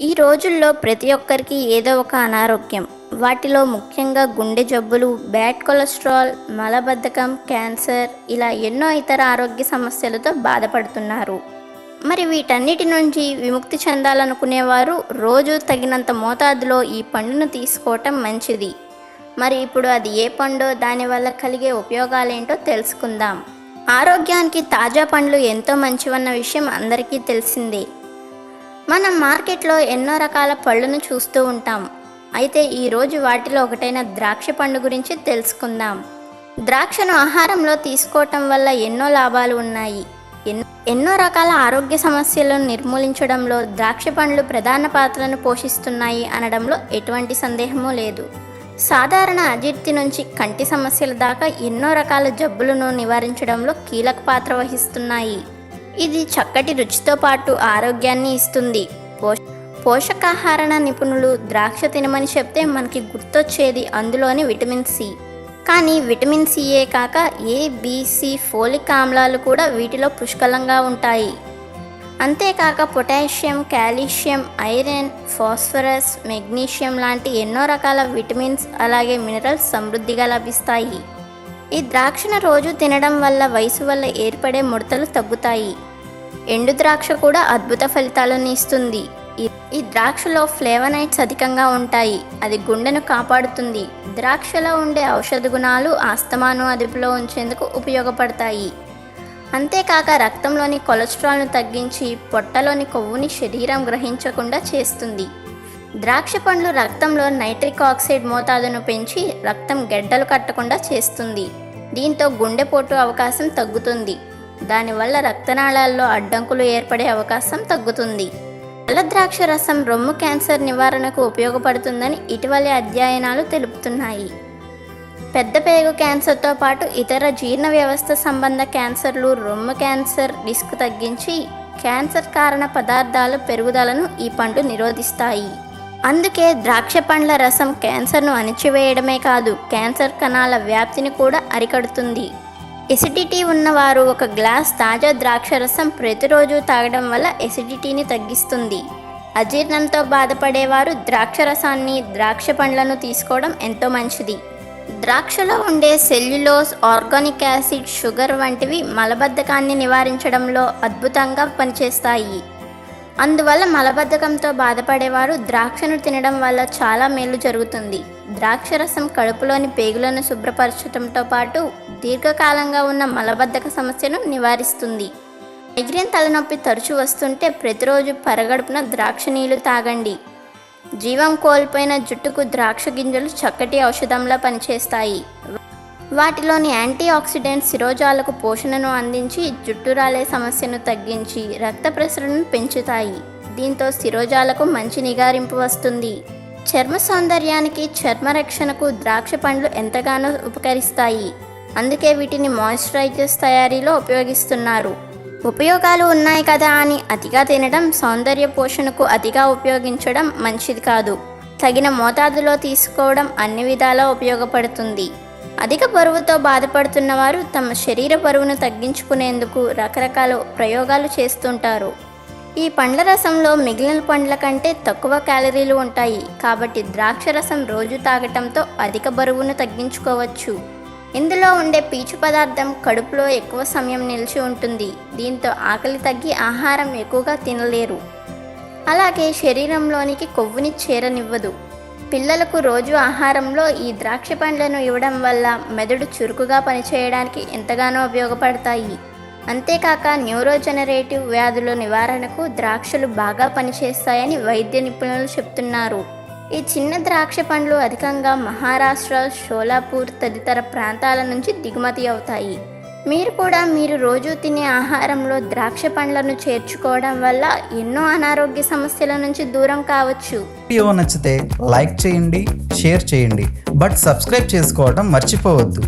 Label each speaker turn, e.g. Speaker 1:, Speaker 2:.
Speaker 1: ఈ రోజుల్లో ప్రతి ఒక్కరికి ఏదో ఒక అనారోగ్యం. వాటిలో ముఖ్యంగా గుండె జబ్బులు బ్యాడ్ కొలెస్ట్రాల్ మలబద్ధకం క్యాన్సర్ ఇలా ఎన్నో ఇతర ఆరోగ్య సమస్యలతో బాధపడుతున్నారు. మరి వీటన్నిటి నుంచి విముక్తి చెందాలనుకునేవారు రోజు తగినంత మోతాదులో ఈ పండును తీసుకోవటం మంచిది. మరి ఇప్పుడు అది ఏ పండో దానివల్ల కలిగే ఉపయోగాలేంటో తెలుసుకుందాం. ఆరోగ్యానికి తాజా పండ్లు ఎంతో మంచివన్న విషయం అందరికీ తెలిసిందే. మనం మార్కెట్లో ఎన్నో రకాల పళ్ళను చూస్తూ ఉంటాం. అయితే ఈరోజు వాటిలో ఒకటైన ద్రాక్ష పండు గురించి తెలుసుకుందాం. ద్రాక్షను ఆహారంలో తీసుకోవటం వల్ల ఎన్నో లాభాలు ఉన్నాయి. ఎన్- ఎన్నో రకాల ఆరోగ్య సమస్యలను నిర్మూలించడంలో ద్రాక్ష పండ్లు ప్రధాన పాత్రను పోషిస్తున్నాయి అనడంలో ఎటువంటి సందేహమూ లేదు. సాధారణ అజీర్తి నుంచి కంటి సమస్యల దాకా ఎన్నో రకాల జబ్బులను నివారించడంలో కీలక పాత్ర వహిస్తున్నాయి. ఇది చక్కటి రుచితో పాటు ఆరోగ్యాన్ని ఇస్తుంది. పోష పోషకాహార నిపుణులు ద్రాక్ష తినమని చెప్తే మనకి గుర్తొచ్చేది అందులోని విటమిన్ సి. కానీ విటమిన్ సియే కాక ఏ బీసీ ఫోలిక్ ఆమ్లాలు కూడా వీటిలో పుష్కలంగా ఉంటాయి. అంతేకాక potassium calcium iron phosphorus magnesium లాంటి ఎన్నో రకాల విటమిన్స్ అలాగే మినరల్స్ సమృద్ధిగా లభిస్తాయి. ఈ ద్రాక్షను రోజు తినడం వల్ల వయసు వల్ల ఏర్పడే ముడతలు తగ్గుతాయి. ఎండు ద్రాక్ష కూడా అద్భుత ఫలితాలను ఇస్తుంది. ఈ- ద్రాక్షలో ఫ్లేవనైట్స్ అధికంగా ఉంటాయి. అది గుండెను కాపాడుతుంది. ద్రాక్షలో ఉండే ఔషధ గుణాలు ఆస్తమాను అదుపులో ఉంచేందుకు ఉపయోగపడతాయి. అంతేకాక రక్తంలోని కొలెస్ట్రాల్ను తగ్గించి పొట్టలోని కొవ్వుని శరీరం గ్రహించకుండా చేస్తుంది. ద్రాక్ష పండ్లు రక్తంలో నైట్రిక్ ఆక్సైడ్ మోతాదును పెంచి రక్తం గెడ్డలు కట్టకుండా చేస్తుంది. దీంతో గుండెపోటు అవకాశం తగ్గుతుంది. దానివల్ల రక్తనాళాల్లో అడ్డంకులు ఏర్పడే అవకాశం తగ్గుతుంది. నల్లద్రాక్ష రసం రొమ్ము క్యాన్సర్ నివారణకు ఉపయోగపడుతుందని ఇటీవలి అధ్యయనాలు తెలుపుతున్నాయి. పెద్ద పేగు క్యాన్సర్తో పాటు ఇతర జీర్ణ వ్యవస్థ సంబంధ క్యాన్సర్లు రొమ్ము క్యాన్సర్ రిస్క్ తగ్గించి క్యాన్సర్ కారణ పదార్థాల పెరుగుదలను ఈ పండు నిరోధిస్తాయి. అందుకే ద్రాక్ష పండ్ల రసం క్యాన్సర్ను అణిచివేయడమే కాదు క్యాన్సర్ కణాల వ్యాప్తిని కూడా అరికడుతుంది. ఎసిడిటీ ఉన్నవారు ఒక గ్లాస్ తాజా ద్రాక్ష రసం ప్రతిరోజు తాగడం వల్ల ఎసిడిటీని తగ్గిస్తుంది. అజీర్ణంతో బాధపడేవారు ద్రాక్ష రసాన్ని ద్రాక్ష పండ్లను తీసుకోవడం ఎంతో మంచిది. ద్రాక్షలో ఉండే సెల్యులోస్ ఆర్గానిక్ యాసిడ్ షుగర్ వంటివి మలబద్ధకాన్ని నివారించడంలో అద్భుతంగా పనిచేస్తాయి. అందువల్ల మలబద్ధకంతో బాధపడేవారు ద్రాక్షను తినడం వల్ల చాలా మేలు జరుగుతుంది. ద్రాక్ష రసం కడుపులోని పేగులను శుభ్రపరచడంతో పాటు దీర్ఘకాలంగా ఉన్న మలబద్ధక సమస్యను నివారిస్తుంది. మైగ్రేన్ తలనొప్పి తరచూ వస్తుంటే ప్రతిరోజు పరగడుపున ద్రాక్ష నీళ్ళు తాగండి. జీవం కోల్పోయిన జుట్టుకు ద్రాక్ష గింజలు చక్కటి ఔషధంలా పనిచేస్తాయి. వాటిలోని యాంటీ ఆక్సిడెంట్స్ శిరోజాలకు పోషణను అందించి జుట్టు రాలే సమస్యను తగ్గించి రక్త ప్రసరణను పెంచుతాయి. దీంతో శిరోజాలకు మంచి నిగారింపు వస్తుంది. చర్మ సౌందర్యానికి చర్మ రక్షణకు ద్రాక్ష పండ్లు ఎంతగానో ఉపకరిస్తాయి. అందుకే వీటిని మాయిశ్చరైజర్స్ తయారీలో ఉపయోగిస్తున్నారు. ఉపయోగాలు ఉన్నాయి కదా అని అతిగా తినడం సౌందర్య పోషణకు అతిగా ఉపయోగించడం మంచిది కాదు. తగిన మోతాదులో తీసుకోవడం అన్ని విధాలా ఉపయోగపడుతుంది. అధిక బరువుతో బాధపడుతున్న వారు తమ శరీర బరువును తగ్గించుకునేందుకు రకరకాల ప్రయోగాలు చేస్తుంటారు. ఈ పండ్ల రసంలో మిగిలిన పండ్ల కంటే తక్కువ క్యాలరీలు ఉంటాయి. కాబట్టి ద్రాక్ష రసం రోజు తాగటంతో అధిక బరువును తగ్గించుకోవచ్చు. ఇందులో ఉండే పీచు పదార్థం కడుపులో ఎక్కువ సమయం నిలిచి ఉంటుంది. దీంతో ఆకలి తగ్గి ఆహారం ఎక్కువగా తినలేరు. అలాగే శరీరంలోనికి కొవ్వుని చేరనివ్వదు. పిల్లలకు రోజు ఆహారంలో ఈ ద్రాక్ష పండ్లను ఇవ్వడం వల్ల మెదడు చురుకుగా పనిచేయడానికి ఎంతగానో ఉపయోగపడతాయి. అంతేకాక న్యూరోజెనరేటివ్ వ్యాధుల నివారణకు ద్రాక్షలు బాగా పనిచేస్తాయని వైద్య నిపుణులు చెప్తున్నారు. ఈ చిన్న ద్రాక్ష పండ్లు అధికంగా మహారాష్ట్ర షోలాపూర్ తదితర ప్రాంతాల నుంచి దిగుమతి అవుతాయి. మీరు కూడా మీరు రోజు తినే ఆహారంలో ద్రాక్ష పండ్లను చేర్చుకోవడం వల్ల ఎన్నో అనారోగ్య సమస్యల నుంచి దూరం కావచ్చు.
Speaker 2: వీడియో నచ్చితే లైక్ చేయండి షేర్ చేయండి బట్ సబ్స్క్రైబ్ చేసుకోవడం మర్చిపోవద్దు.